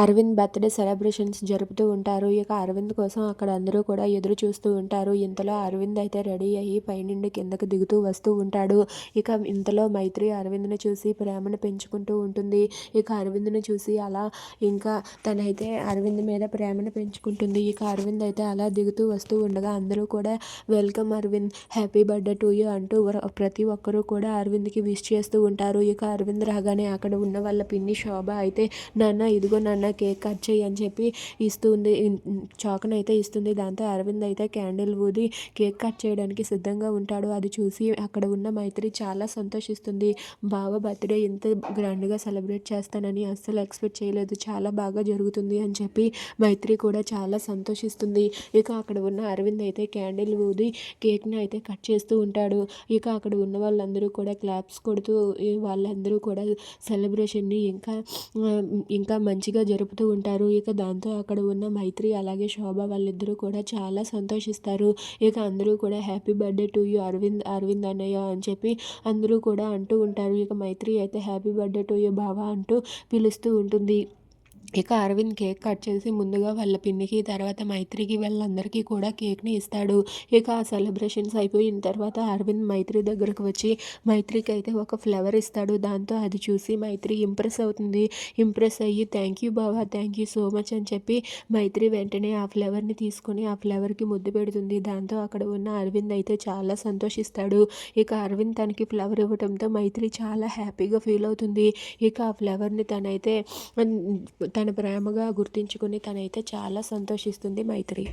Arvind birthday celebrations జరుపుతూ ఉంటారు. ఇక అరవింద్ కోసం అక్కడ అందరూ కూడా ఎదురు చూస్తూ ఉంటారు. ఇంతలో అరవింద్ అయితే రెడీ అయ్యి పైనుండి కిందకి దిగుతూ వస్తూ ఉంటాడు. ఇక ఇంతలో మైత్రి అరవింద్ను చూసి ప్రేమను పెంచుకుంటూ ఉంటుంది. ఇక అరవింద్ని చూసి అలా ఇంకా తనైతే అరవింద్ మీద ప్రేమను పెంచుకుంటుంది. ఇక అరవింద్ అయితే అలా దిగుతూ వస్తూ ఉండగా అందరూ కూడా welcome Arvind happy birthday to you అంటూ ప్రతి ఒక్కరూ కూడా అరవింద్కి విష్ చేస్తూ ఉంటారు. ఇక అరవింద్ రాగానే అక్కడ ఉన్న వాళ్ళ పిన్ని శోభ అయితే నాన్న ఇదిగో నాన్న కేక్ కట్ చేయి అని చెప్పి ఇస్తుంది. చాకును అయితే ఇస్తుంది. దాంతో అరవింద్ అయితే క్యాండిల్ ఊది కేక్ కట్ చేయడానికి సిద్ధంగా ఉంటాడు. అది చూసి అక్కడ ఉన్న మైత్రి చాలా సంతోషిస్తుంది. బావ బర్త్డే ఇంత గ్రాండ్గా సెలబ్రేట్ చేస్తానని అస్సలు ఎక్స్పెక్ట్ చేయలేదు. చాలా బాగా జరుగుతుంది అని చెప్పి మైత్రి కూడా చాలా సంతోషిస్తుంది. ఇక అక్కడ ఉన్న అరవింద్ అయితే క్యాండిల్ ఊది కేక్ని అయితే కట్ చేస్తూ ఉంటాడు. ఇక అక్కడ ఉన్న వాళ్ళందరూ కూడా క్లాప్స్ కొడుతూ వాళ్ళందరూ కూడా సెలబ్రేషన్ని ఇంకా ఇంకా మంచిగా జరుపుతూ ఉంటారు. ఇక దాంతో అక్కడ ఉన్న మైత్రి అలాగే శోభ వాళ్ళిద్దరూ కూడా చాలా సంతోషిస్తారు. ఇక అందరూ కూడా happy birthday to you Arvind Arvind అన్నయ్య అని చెప్పి అందరూ కూడా అంటూ ఉంటారు. ఇక మైత్రి అయితే హ్యాపీ బర్త్డే టు యూ బావా అంటూ పిలుస్తూ ఉంటుంది. ఇక అరవింద్ కేక్ కట్ చేసి ముందుగా వాళ్ళ పిన్నికి తర్వాత మైత్రికి వాళ్ళందరికీ కూడా కేక్ని ఇస్తాడు. ఇక ఆ సెలబ్రేషన్స్ అయిపోయిన తర్వాత అరవింద్ మైత్రి దగ్గరకు వచ్చి మైత్రికి అయితే ఒక ఫ్లవర్ ఇస్తాడు. దాంతో అది చూసి మైత్రి ఇంప్రెస్ అవుతుంది. ఇంప్రెస్ అయ్యి థ్యాంక్ యూ బావా థ్యాంక్ యూ సో మచ్ అని చెప్పి మైత్రి వెంటనే ఆ ఫ్లవర్ని తీసుకొని ఆ ఫ్లవర్కి ముద్దు పెడుతుంది. దాంతో అక్కడ ఉన్న అరవింద్ అయితే చాలా సంతోషిస్తాడు. ఇక అరవింద్ తనకి ఫ్లవర్ ఇవ్వడంతో మైత్రి చాలా హ్యాపీగా ఫీల్ అవుతుంది. ఇక ఆ ఫ్లవర్ని తనైతే తన ప్రేమగా గుర్తించుకుని తనైతే చాలా సంతోషిస్తుంది మైత్రి.